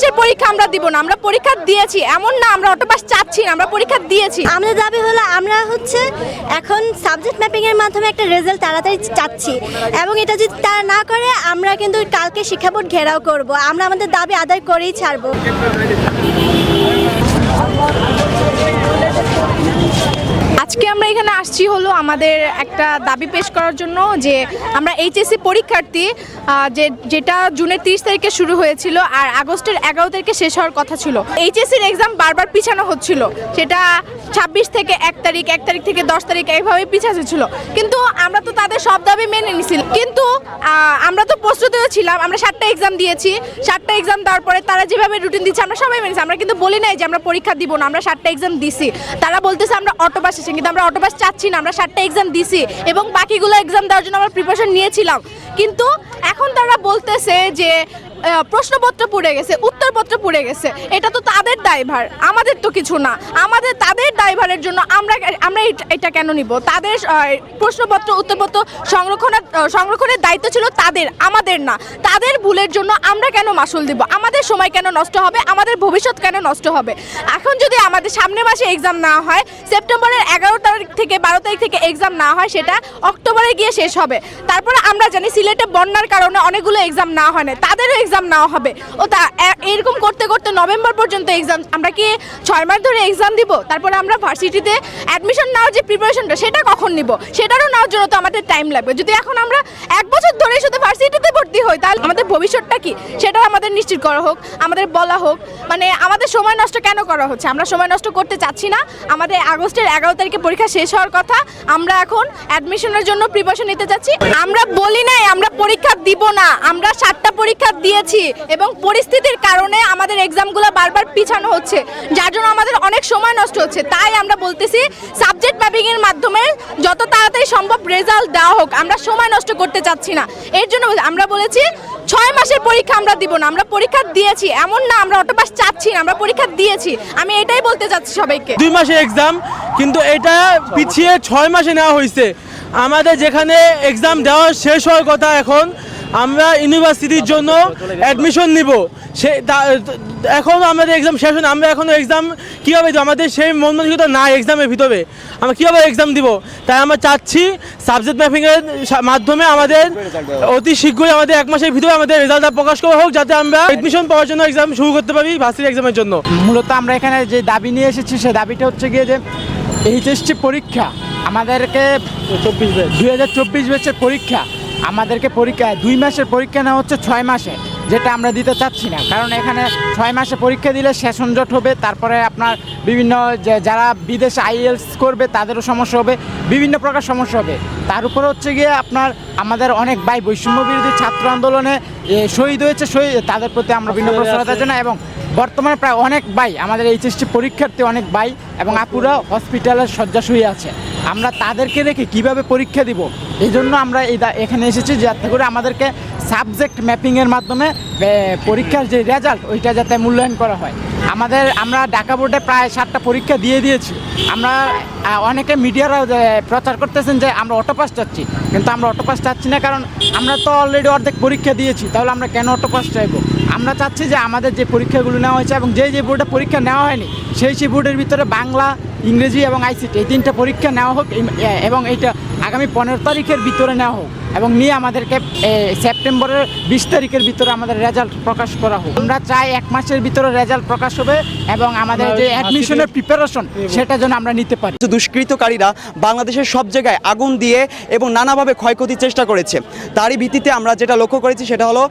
মাসের পরীক্ষা আমরা দিব না। আমরা পরীক্ষা দিয়েছি। এমন না, আমরা অটোপাস চাচ্ছি না, আমরা পরীক্ষা দিয়েছি। আমাদের দাবি হলো আমরা হচ্ছে এখন সাবজেক্ট ম্যাপিং এর মাধ্যমে একটা রেজাল্ট তাড়াতাড়ি চাচ্ছি। এবং এটা যদি তারা না করে, আমরা কিন্তু কালকে শিক্ষা বোর্ড ঘেরাও করব। আমরা আমাদের দাবি আদায় করেই ছাড়বো। আজকে আমরা এখানে আসছি হলো আমাদের একটা দাবি পেশ করার জন্য যে আমরা এইচএসসি পরীক্ষার্থী যে যেটা জুনের তিরিশ তারিখে শুরু হয়েছিল আর আগস্টের এগারো তারিখে শেষ হওয়ার কথা ছিল। এইচএসসির এক্সাম বারবার পিছানো হচ্ছিল। সেটা ছাব্বিশ থেকে এক তারিখ এক তারিখ থেকে দশ তারিখ এইভাবে পিছাচ্ছে ছিল। কিন্তু আমরা তো তাদের সব দাবি মেনে নিছিলাম। কিন্তু আমরা তো প্রস্তুতও ছিলাম। আমরা সাতটা এক্সাম দিয়েছি। সাতটা এক্সাম দেওয়ার পরে তারা যেভাবে রুটিন দিচ্ছে, আমরা সবাই মেনেছি আমরা কিন্তু বলি নাই যে আমরা পরীক্ষা দিব না, আমরা সাতটা এক্সাম দিছি। তারা বলতেছে আমরা অটোপাস এসেছি কিন্তু আমরা অটোপাস চাচ্ছি না, আমরা সাতটা এক্সাম দিছি এবং বাকিগুলো এক্সাম দেওয়ার জন্য আমরা প্রিপারেশন নিয়েছিলাম। কিন্তু এখন তারা বলতেছে যে প্রশ্নপত্র পড়ে গেছে, উত্তরপত্র পড়ে গেছে। এটা তো তাদের দায়ভার, আমাদের তো কিছু না। আমাদের, তাদের দায়ভারের জন্য আমরা আমরা এটা- কেন নিব? তাদের প্রশ্নপত্র, উত্তরপত্র সংরক্ষণের সংরক্ষণের দায়িত্ব ছিল তাদের, আমাদের না। তাদের ভুলের জন্য আমরা কেন মাসুল দিব? আমাদের সময় কেন নষ্ট হবে? আমাদের ভবিষ্যৎ কেন নষ্ট হবে? এখন যদি আমাদের সামনের মাসে এক্সাম না হয়, সেপ্টেম্বরের এগারো তারিখ থেকে বারো তারিখ থেকে এক্সাম না হয়, সেটা অক্টোবরে গিয়ে শেষ হবে। তারপরে আমরা জানি সিলেটে বন্যার কারণে অনেকগুলো এক্সাম না হয় না তাদেরও এক্সাম নেওয়া হবে। ও তা এরকম করতে করতে নভেম্বর পর্যন্ত এক্সাম আমরা কি ছয় মাস ধরে এক্সাম দিব? তারপরে আমরা ভার্সিটিতে অ্যাডমিশন নেওয়ার যে প্রিপারেশনটা সেটা কখন নিব? সেটারও নেওয়ার জন্য তো আমাদের টাইম লাগবে। যদি এখন আমরা এক বছর ধরে শুধু ভার্সিটিতে ভর্তি হই, তাহলে আমাদের ভবিষ্যৎটা কি? সেটা আমাদের নিশ্চিত করা হোক, আমাদের বলা হোক। মানে আমাদের সময় নষ্ট কেন করা হচ্ছে? আমরা সময় নষ্ট করতে চাচ্ছি না। আমাদের আগস্টের এগারো তারিখে পরীক্ষা শেষ হওয়ার কথা। আমরা এখন অ্যাডমিশনের জন্য প্রিপারেশন নিতে চাচ্ছি। আমরা বলি নাই, আমরা পরীক্ষা দিব না। আমরা সাতটা পরীক্ষা দিয়েছি এবং পরিস্থিতির কারণে আমাদের এক্সামগুলো বারবার পিছানো হচ্ছে। যার জন্য আমাদের অনেক সময় নষ্ট হচ্ছে। তাই আমরা বলতেছি সাবজেক্ট ম্যাপিং এর মাধ্যমে যত তাড়াতাড়ি সম্ভব রেজাল্ট দেওয়া হোক। আমরা সময় নষ্ট করতে চাচ্ছি না। এর জন্য আমরা বলেছি, ছয় মাসের পরীক্ষা আমরা দিব না। আমরা পরীক্ষা দিয়েছি। এমন না, আমরা অটোপাস চাচ্ছি না। আমরা পরীক্ষা দিয়েছি। আমি এটাই বলতে চাচ্ছি সবাইকে। দুই মাসের এক্সাম কিন্তু এটা পিছিয়ে ছয় মাসে নেওয়া হয়েছে। আমাদের যেখানে এক্সাম দেওয়া শেষ হওয়ার কথা এখন আমরা ইউনিভার্সিটির জন্য অ্যাডমিশন নিব। সে তা- এখন আমাদের এক্সাম শেষ হয় আমরা এখনও এক্সাম কীভাবে দেবো? আমাদের সেই মন মানসিকতা না এক্সামের ভিতরে। আমরা কীভাবে এক্সাম দিব? তাই আমরা চাচ্ছি সাবজেক্ট ম্যাপিংয়ের মাধ্যমে আমাদের অতি শীঘ্রই আমাদের এক মাসের ভিতরে আমাদের রেজাল্টটা প্রকাশ করা হোক যাতে আমরা এডমিশন পাওয়ার জন্য এক্সাম শুরু করতে পারি ভার্সিটি এক্সামের জন্য। মূলত আমরা এখানে যে দাবি নিয়ে এসেছি সে দাবিটা হচ্ছে গিয়ে যে এইচএসসি পরীক্ষা আমাদেরকে চব্বিশ ব্যাচ দুই হাজার চব্বিশ ব্যাচের পরীক্ষা আমাদেরকে পরীক্ষা দুই মাসের পরীক্ষা নেওয়া হচ্ছে ছয় মাসে যেটা আমরা দিতে চাচ্ছি না। কারণ এখানে ছয় মাসে পরীক্ষা দিলে সেশন জট হবে তারপরে আপনার বিভিন্ন যারা বিদেশে আইএলস করবে তাদেরও সমস্যা হবে বিভিন্ন প্রকার সমস্যা হবে। তার উপরে হচ্ছে গিয়ে আপনার আমাদের অনেক ভাই বৈষম্য বিরোধী ছাত্র আন্দোলনে শহীদ হয়েছে শহীদ তাদের প্রতি আমরা বিভিন্ন প্রশ্রতার জন্য এবং বর্তমানে প্রায় অনেক ভাই আমাদের এইচএসটি পরীক্ষার্থী অনেক ভাই এবং আপুরা হসপিটালের শয্যাশয়ী আছে। আমরা তাদেরকে রেখে কীভাবে পরীক্ষা দিব? এই জন্য আমরা এই এখানে এসেছি যাতে করে আমাদেরকে সাবজেক্ট ম্যাপিংয়ের মাধ্যমে পরীক্ষার যে রেজাল্ট ওইটা যাতে মূল্যায়ন করা হয়। আমাদের, আমরা ঢাকা বোর্ডে প্রায় সাতটা পরীক্ষা দিয়ে দিয়েছি। আমরা অনেকে মিডিয়ারাও প্রচার করতেছেন যে, আমরা অটোপাস চাচ্ছি। কিন্তু আমরা অটোপাস চাচ্ছি না কারণ আমরা তো অলরেডি অর্ধেক পরীক্ষা দিয়েছি, তাহলে আমরা কেন অটোপাস চাইব? আমরা চাচ্ছি যে, আমাদের যে পরীক্ষাগুলো নেওয়া হয়েছে এবং যে যে বোর্ডে পরীক্ষা নেওয়া হয়নি, সেই সেই বোর্ডের ভিতরে বাংলা ইংরেজি এবং আইসিটি এই তিনটা পরীক্ষা নেওয়া হোক এবং এইটা আগামী পনেরো তারিখের ভিতরে নেওয়া হোক এবং নিয়ে আমাদেরকে সেপ্টেম্বরের বিশ তারিখের ভিতরে আমাদের রেজাল্ট প্রকাশ করা হোক। আমরা চাই এক মাসের ভিতরে রেজাল্ট প্রকাশ হবে এবং আমাদের যে অ্যাডমিশনের প্রিপারেশন সেটা যেন আমরা নিতে পারি। দুষ্কৃতকারীরা বাংলাদেশের সব জায়গায় আগুন দিয়ে এবং নানাভাবে ক্ষয়ক্ষতির চেষ্টা করেছে তারই ভিত্তিতে আমরা যেটা লক্ষ্য করেছি সেটা হলো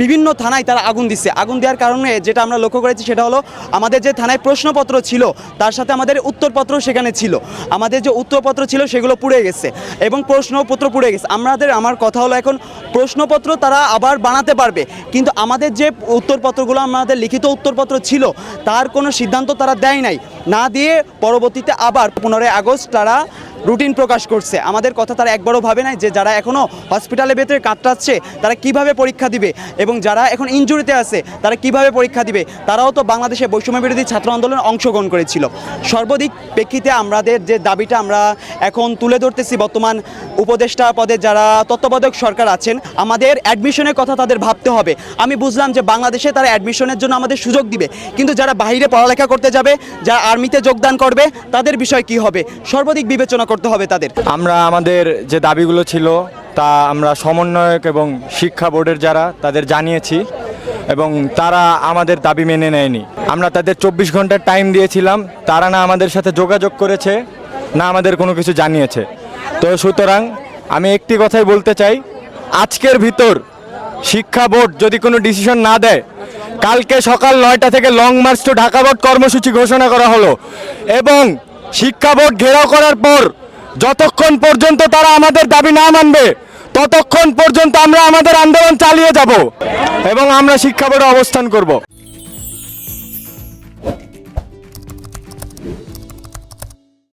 বিভিন্ন থানায় তারা আগুন দিচ্ছে। আগুন দেওয়ার কারণে যেটা আমরা লক্ষ্য করেছি সেটা হলো আমাদের যে থানায় প্রশ্নপত্র ছিল তার সাথে আমাদের উত্তরপত্র সেখানে ছিল। আমাদের যে উত্তরপত্র ছিল সেগুলো পুড়ে গেছে এবং প্রশ্নপত্র পুড়ে গেছে। আমাদের, আমার কথা হলো এখন প্রশ্নপত্র তারা আবার বানাতে পারবে। কিন্তু আমাদের যে উত্তরপত্রগুলো, আমাদের লিখিত উত্তরপত্র ছিল, তার কোনো সিদ্ধান্ত তারা দেয় নাই। না দিয়ে পরবর্তীতে আবার পনেরোই আগস্ট তারা রুটিন প্রকাশ করছে। আমাদের কথা তারা একবারও ভাবে নাই যে যারা এখনও হসপিটালের ভেতরে কাটটাচ্ছে তারা কীভাবে পরীক্ষা দিবে এবং যারা এখন ইনজুরিতে আছে, তারা কীভাবে পরীক্ষা দিবে, তারাও তো বাংলাদেশে বৈষম্য বিরোধী ছাত্র আন্দোলনে অংশগ্রহণ করেছিল। সর্বাধিক প্রেক্ষিতে আমাদের যে দাবিটা আমরা এখন তুলে ধরতেছি বর্তমান উপদেষ্টা পদে যারা তত্ত্বাবধায়ক সরকার আছেন, আমাদের অ্যাডমিশনের কথা তাদের ভাবতে হবে। আমি বুঝলাম যে বাংলাদেশে তারা অ্যাডমিশনের জন্য আমাদের সুযোগ দিবে, কিন্তু যারা বাইরে পড়ালেখা করতে যাবে, যারা আর্মিতে যোগদান করবে, তাদের বিষয় কি হবে? সর্বাধিক বিবেচনা করতে হবে তাদের। আমরা আমাদের যে দাবিগুলো ছিল, তা আমরা সমন্বয়ক এবং শিক্ষা বোর্ডের যারা, তাদের জানিয়েছি এবং তারা আমাদের দাবি মেনে নেয়নি। আমরা তাদের চব্বিশ ঘণ্টার টাইম দিয়েছিলাম, তারা না আমাদের সাথে যোগাযোগ করেছে, না আমাদের কোনো কিছু জানিয়েছে। তো সুতরাং আমি একটি কথাই বলতে চাই, আজকের ভিতর শিক্ষা বোর্ড যদি কোনো ডিসিশন না দেয়, কালকে সকাল নয়টা থেকে long march to Dhaka board কর্মসূচি ঘোষণা করা হলো এবং শিক্ষা বোর্ড ঘেরাও করার পর যতক্ষণ পর্যন্ত তারা আমাদের দাবি না মানবে, ততক্ষণ পর্যন্ত আমরা আমাদের আন্দোলন চালিয়ে যাব এবং আমরা শিক্ষা বোর্ডে অবস্থান করব।